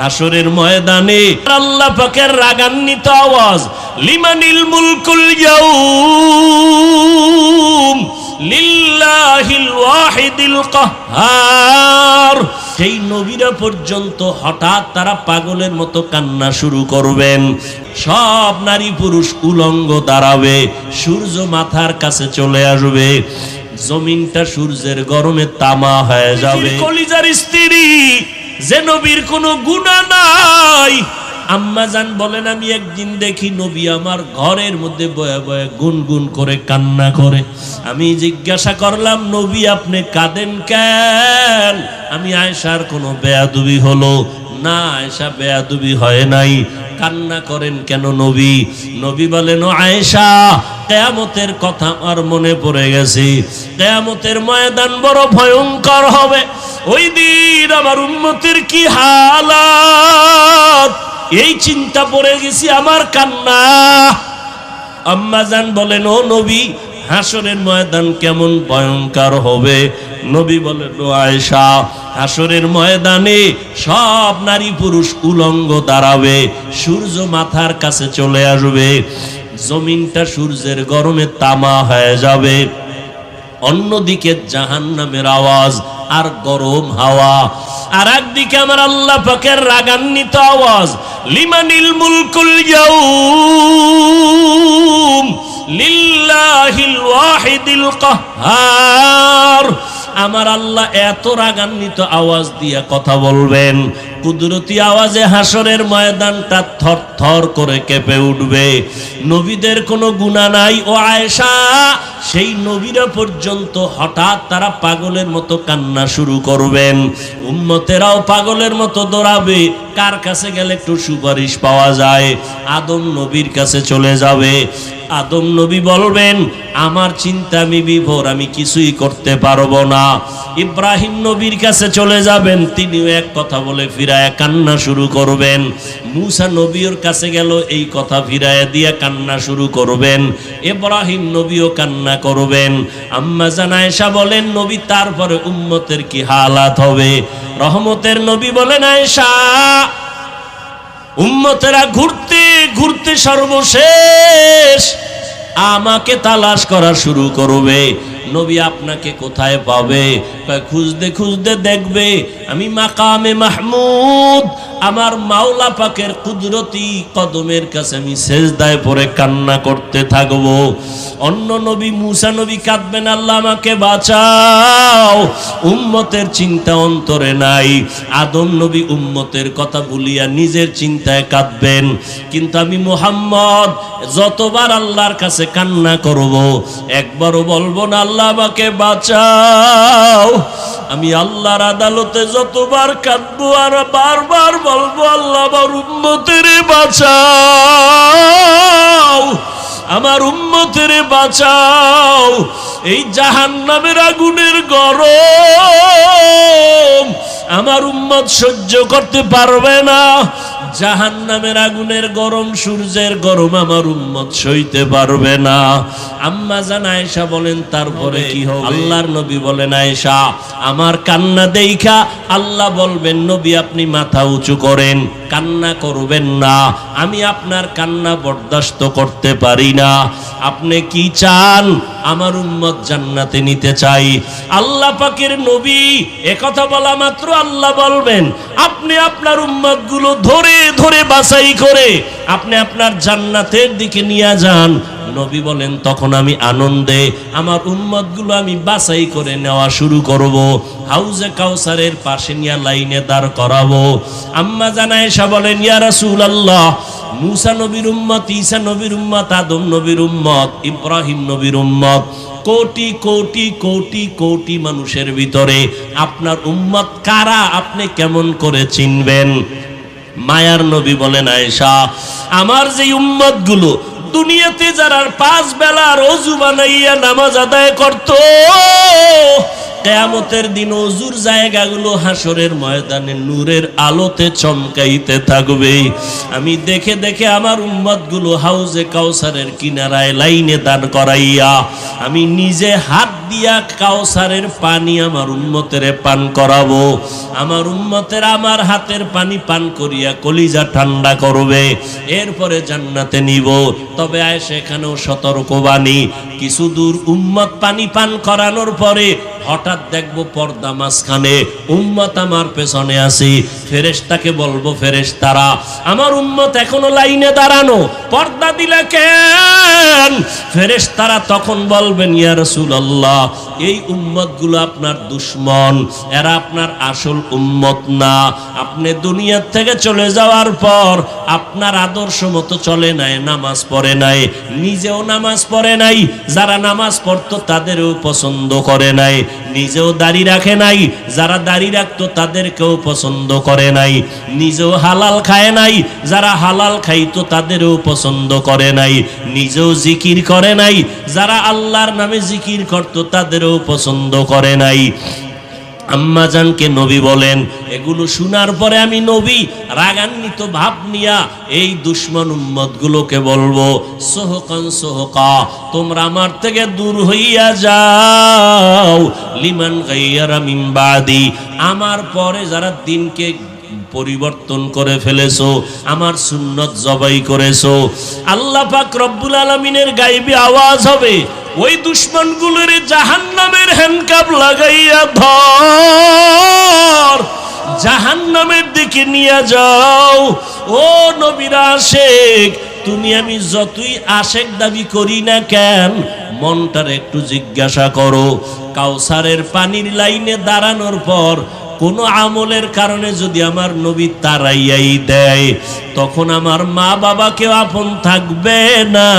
হাসরের ময়দানে আল্লাহ পাকের রাগান্বিত আওয়াজ, লিমানিল মুলকুল ইয়াউম, লিল্লাহিল ওয়াহিদিল কাহ্হার সেই নবীরা পর্যন্ত হঠাৎ তারা পাগলের মতো কান্না শুরু করবেন। সব নারী পুরুষ উলঙ্গ দাঁড়াবে, সূর্য মাথার কাছে চলে আসবে, জমিনটা সূর্যের গরমে তামা হয়ে যাবে। কলিজার স্ত্রী যে নবীর কোনো গুণা নাই। আম্মা জান বলেন, আমি একদিন দেখি নবী আমার ঘরের মধ্যে বয়ে বয়ে গুনগুন করে কান্না করে। আমি জিজ্ঞাসা করলাম, নবী, আপনি কাঁদেন কেন? আমি আয়সার কোনো বেয়াদুবি হলো না আয়সা বেয়াদুবি হয় নাই। কান্না করেন কেন নবী? নবী বলেন আয়েশা, কেয়ামতের কথা আমার মনে পড়ে গেছে। কেয়ামতের ময়দান বড় ভয়ঙ্কর হবে। ওই দিন আমার উন্নতির কি হালাত? এই চিন্তা পড়ে গেছি আমার কান্না। আম্মাজান বলেন, ও নবী হাসরের ময়দান কেমন ভয়ঙ্কর হবে? নবী বলেন আয়েশা, হাসরের ময়দানে সব নারী পুরুষ উলঙ্গ দাঁড়াবে, সূর্য মাথার কাছে চলে আসবে, জমিনটা সূর্যের গরমে তামা হয়ে যাবে। অন্যদিকে জাহান নামের আওয়াজ আর গরম হাওয়া। আর একদিকে আমার আল্লাহ পাকের রাগান্বিত আওয়াজ, লিমানিল মুলকুল ইয়াউম কাহ্হার আমার আল্লাহ এত রাগান্বিত আওয়াজ দিয়ে কথা বলবেন, কুদরতি আওয়াজে হাসরের ময়দানটা থর থর করে কেঁপে উঠবে। নবীদের কোনো গুণা নাই। ও আয়েশা, সেই নবীরা পর্যন্ত হঠাৎ তারা পাগলের মতো কান্না শুরু করবেন। উম্মতেরাও পাগলের মতো দৌড়াবে। কার কাছে গেলে একটু সুপারিশ পাওয়া যায়? আদম নবীর কাছে চলে যাবে। আদম নবী বলবেন, আমার চিন্তা আমি বিভোর, আমি কিছুই করতে পারব না। ইব্রাহিম নবীর কাছে চলে যাবেন, তিনিও এক কথা বলে ফিরায় কান্না শুরু করবেন। মুসা নবীর কাছে গেল, এই কথা ফিরায় দিয়ে কান্না শুরু করবেন। ইব্রাহিম নবীও কান্না করবেন। আম্মা জানায়সা বলেন, নবী, তারপরে উম্মতের কি হালাত হবে? রহমতের নবী বলেন, আয়েশা, উম্মতেরা ঘুরতে ঘুরতে সর্বশেষ আমাকে তালাশ করা শুরু করবে। নবী আপনাকে কোথায় পাবে? খুঁজতে খুঁজতে দেখবে আমি মাকামে মাহমুদ। আমার মাওলা পাকের কুদরতি কদমের কাছে আমি সেজদায় পরে কান্না করতে থাকব। অন্য নবী মুসা নবী কাঁদবেন, আল্লাহ আমাকে বাঁচাও। উম্মতের চিন্তা অন্তরে নাই। আদম নবী উম্মতের কথা বলিয়া নিজের চিন্তায় কাঁদবেন। কিন্তু আমি মুহাম্মদ, যতবার আল্লাহর কাছে কান্না করব, একবারও বলব না, আল্লাহ আমাকে বাঁচাও। আমি আল্লাহর আদালতে যতবার কাঁদবো আর বারবার বলব, আল্লাহ আমার উম্মতের বাঁচাও। আমার উম্মতের বাঁচাও। এই জাহান নামের আগুনের গরম। আমার উম্মত সহ্য করতে পারবে না। জাহান নামের আগুনের গরম সূর্যের গরম আমার উম্মত সইতে পারবে না। আম্মা জান আয়েশা বলেন তারপরে কি হবে? আল্লাহর নবী বলেন আয়েশা আমার কান্না দেইখা আল্লাহ বলবেন নবী আপনি মাথা উঁচু করেন কান্না করবেন না। আমি আপনার কান্না বরদাস্ত করতে পারি না। আপনি কি চান? আমার উম্মত জান্নাতে নিতে চাই। আল্লাহ পাকের নবী একথা বলা মাত্র আল্লাহ বলবেন, আপনি আপনার উম্মতগুলো ধরে ধরে বাছাই করে আপনি আপনার জান্নাতের দিকে নিয়ে যান। নবী বলেন, তখন আমি আনন্দে আমার উম্মতগুলো আমি বাছাই করে নেওয়া শুরু করব। হাউজে কাউসারের পাশে নিয়ে লাইনে দাঁড় করাবো। আম্মা জানায় বলেন, ইয়া রাসূল আল্লাহ মুসা নবীর উম্মত, ঈসা নবীর উম্মত, আদম নবীর উম্মত, ইব্রাহিম নবীর উম্মত, কোটি কোটি কোটি কোটি মানুষের ভিতরে আপনার উম্মত কারা? আপনি কেমন করে চিনবেন? মায়ার নবী বলেন, আয়েশা, আমার যে উম্মতগুলো দুনিয়াতে যারা পাঁচ বেলা রোজু বানাইয়া নামাজ আদায় করত কেয়ামতের দিন অজুর জায়গাগুলো হাসরের ময়দানে নূরের আলোতে চমকাইতে থাকবে। আমি দেখে দেখে আমার উম্মতগুলো হাউজে কাউসারের কিনারায় লাইনে দান করাইয়া, আমি নিজে হাত দিয়া কাউসারের পানি আমার উম্মতের পান করাবো। আমার উম্মতের আমার হাতের পানি পান করিয়া কলিজা ঠান্ডা করবে, এরপরে জান্নাতে নিব। তবে আয় সেখানেও সতর্কবাণী, কিছু দূর উম্মত পানি পান করানোর পরে হঠাৎ দেখব পর্দা মাঝখানে, উম্মত আমার পেছনে আসি ফেরেশতাকে বলব ফেরেশতারা, আমার উম্মত এখনও লাইনে দাঁড়ানো, পর্দা দিলে কেন? ফেরেশতারা তখন বলবেন, ইয়া রাসূলুল্লাহ, এই উম্মতগুলো আপনার দুশ্মন, এরা আপনার আসল উম্মত না। আপনি দুনিয়ার থেকে চলে যাওয়ার পর আপনার আদর্শ মতো চলে নাই, নামাজ পড়ে নাই, নিজেও নামাজ পড়ে নাই, যারা নামাজ পড়তো তাদেরও পছন্দ করে নাই নিজেও দাড়ি রাখে নাই, যারা দাড়ি রাখতো তাদেরকেও পছন্দ করে নাই। নিজেও হালাল খায় নাই, যারা হালাল খাইতো তাদেরও পছন্দ করে নাই। নিজেও জিকির করে নাই, যারা আল্লাহর নামে জিকির করতো তাদেরও পছন্দ করে নাই। আম্মাজানকে নবী বলেন, এগুলো শোনার পরে আমি নবী, রাগান্বিত ভাব নিয়া এই দুশ্মন উম্মতগুলোকে বলব, সোহকান সোহকা, তোমরা আমার থেকে দূর হইয়া যাও, লিমান গাইয়ারা মিম্বাদি আমার পরে যারা দিনকে পরিবর্তন করে ফেলেছো, আমার সুন্নত জবাই করেছ, আল্লাহ পাক রব্বুল আলমিনের গাইবে আওয়াজ হবে ওই দুশ্মনগুলোর জাহান নামের হ্যান্ডকাপ লাগাইয়া ধর। জাহান নামের দিকে নিয়ে যাও। ও নবীরা আশেক, তুমি আমি যতই আশেক দাবি করি না কেন, মনটার একটু জিজ্ঞাসা করো। কাউসারের পানির লাইনে দাঁড়ানোর পর কোনো আমলের কারণে যদি আমার নবী তারাইয়াই দেয়, তখন আমার মা বাবাকেও আপন থাকবে না।